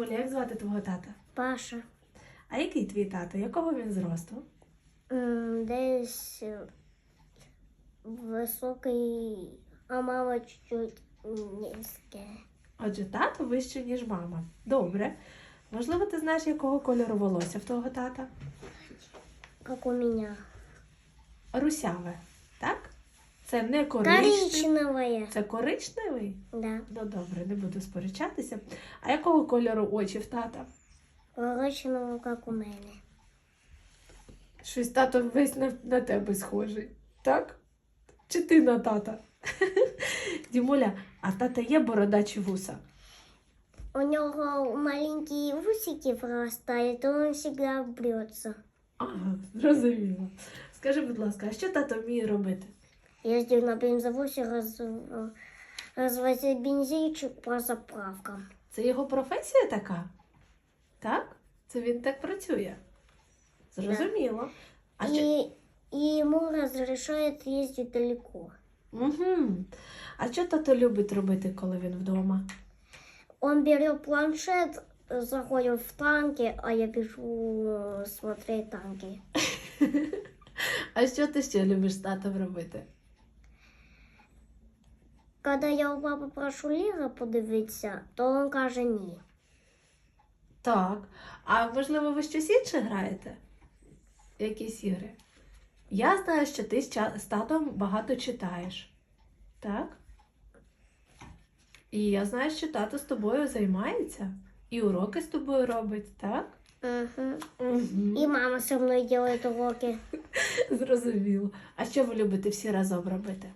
Оля, як звати твого тата? Паша. А який твій тато? Якого він зросту? Десь е, високий, а мама чуть-чуть низьке. Отже, тато вище, ніж мама. Добре. Можливо, ти знаєш, якого кольору волосся в твого тата? Как у меня. Русяве? Це не коричневий. Це коричневий? Да. Ну добре, не буду сперечатися. А якого кольору очі в тата? Коричневого, как у мене. Щось тато весь на, на тебе схожий, так? Чи ти на тата? Дімуля, а тата є борода чи вуса? У него маленькие усики вырастают, и он всегда брется. Ага, зрозуміло. Скажи, будь ласка, а що тато вміє робити? Ездил на бензовозе раз, развозить бензинчик по заправкам. Це його професія така? Так? Це він так працює? Зрозуміло. А чи... И, и ему разрешают ездить далеко. Угу. А що тато любить робити, коли він вдома? Он берет планшет, заходит в танки, а я бежу э, смотреть танки. А що ти ще любиш з татом робити? Когда я у папи прошу Лего подивитися, то він каже ні. Так. А можливо, ви щось інше граєте? Якісь ігри? Я знаю, що ти з татом багато читаєш. Так? І я знаю, що тато з тобою займається. І уроки з тобою робить, так? Угу. Угу. І мама зі мною робить уроки. Зрозуміло. А що ви любите всі разом робити?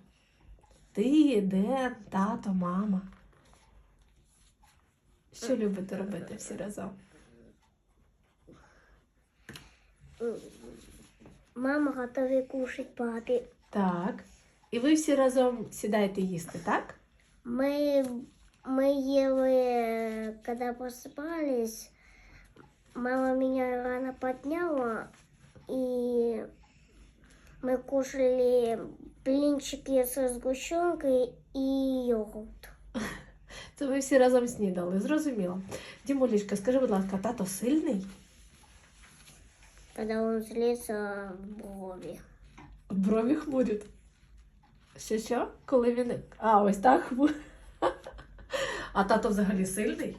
Ти, Ден, тато, мама. Що любите робити всі разом? Мама готові кушать папі. Так. І ви всі разом сідаєте їсти, так? Мы, мы ели, когда просыпались, мама меня рано подняла, и мы кушали блинчики со сгущенкой и йогурт. Це ви всі разом снідали, зрозуміло. Дімулічка, скажи, будь ласка, тато сильний? Когда он злится в брови. Брові хмурять. Що що? Коли він. А, ось так хмурить. А тато взагалі сильний?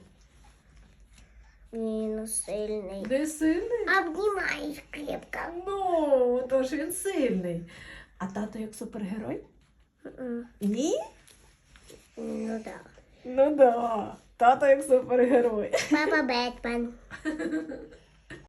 Він сильний. Не сильний? Обнимаешь крепко. Ну, тож він сильний. А тато як супергерой? Ні? Ну да. Ну да. Тато як супергерой. Папа Бэтмен.